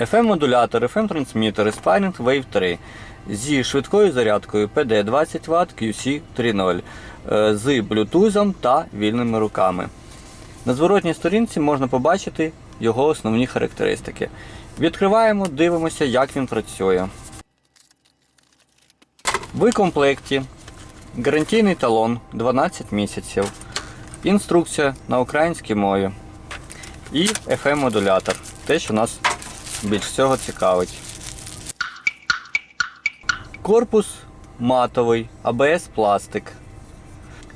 FM-модулятор, FM-трансмітер Spinning Wave 3 зі швидкою зарядкою PD 20 Вт QC 3.0 е, з Bluetooth та вільними руками. На зворотній сторінці можна побачити його основні характеристики. Відкриваємо, дивимося, як він працює. В комплекті гарантійний талон 12 місяців, інструкція на українській мові і FM-модулятор. Те, що нас більш всього цікавить. Корпус матовий, ABS пластик.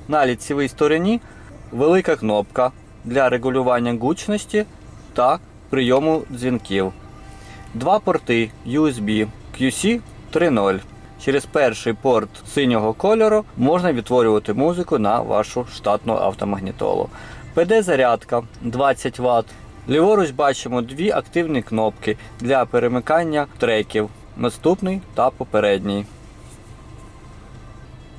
На ліцевій стороні велика кнопка для регулювання гучності та прийому дзвінків. Два порти USB QC 3.0. Через перший порт синього кольору можна відтворювати музику на вашу штатну автомагнітолу. PD-зарядка 20 Вт. Ліворуч бачимо дві активні кнопки для перемикання треків. Наступний та попередній.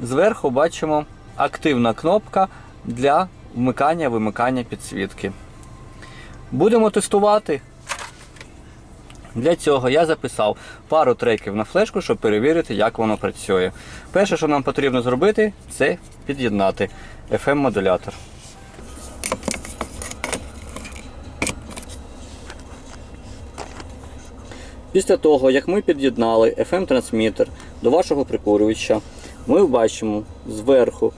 Зверху бачимо активна кнопка для вмикання-вимикання підсвітки. Будемо тестувати. Для цього я записав пару треків на флешку, щоб перевірити, як воно працює. Перше, що нам потрібно зробити, це під'єднати FM-модулятор. Після того, як ми під'єднали FM-трансмітер до вашого прикурювача, ми бачимо зверху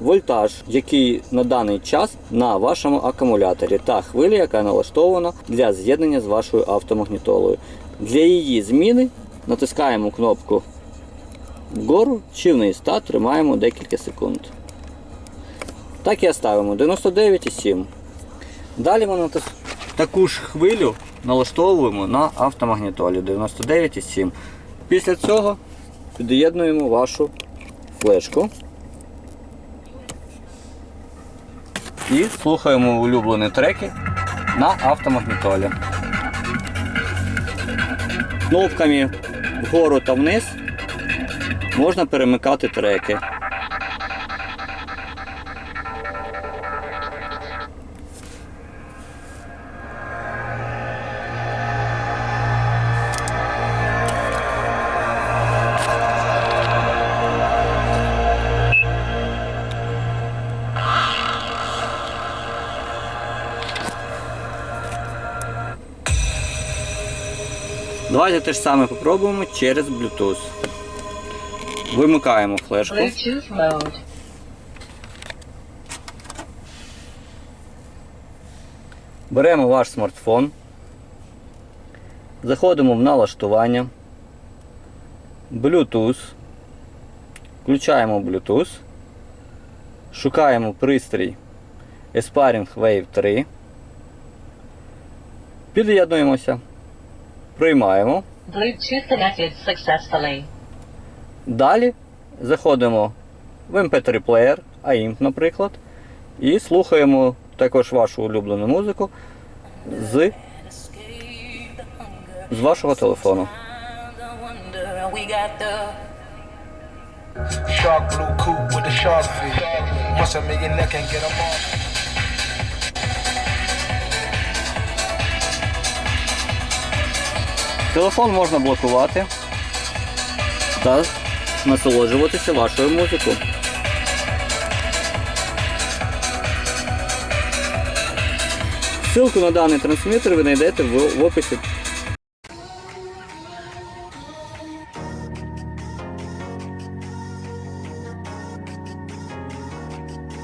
вольтаж, який на даний час на вашому акумуляторі, та хвиля, яка налаштована для з'єднання з вашою автомагнітолою. Для її зміни натискаємо кнопку вгору чи вниз та тримаємо декілька секунд. Так і оставимо 99,7. Далі ми натис... таку ж хвилю налаштовуємо на автомагнітолі 99,7. Після цього під'єднуємо вашу флешку. І слухаємо улюблені треки на автомагнітолі. Кнопками вгору та вниз можна перемикати треки. Давайте те ж саме попробуємо через Bluetooth. Вимикаємо флешку. Беремо ваш смартфон. Заходимо в налаштування. Bluetooth. Включаємо Bluetooth. Шукаємо пристрій Aspiring Wave 3. Під'єднуємося. Приймаємо. Bluetooth connected successfully. Далі заходимо в MP3 плеєр, AIMP, наприклад, і слухаємо також вашу улюблену музику з, з вашого телефону. Shark blue coupe with the shark fin. Once a millionaire can get 'em all. Телефон можна блокувати та насолоджуватися вашою музикою. Ссылку на даний трансмітер ви знайдете в описі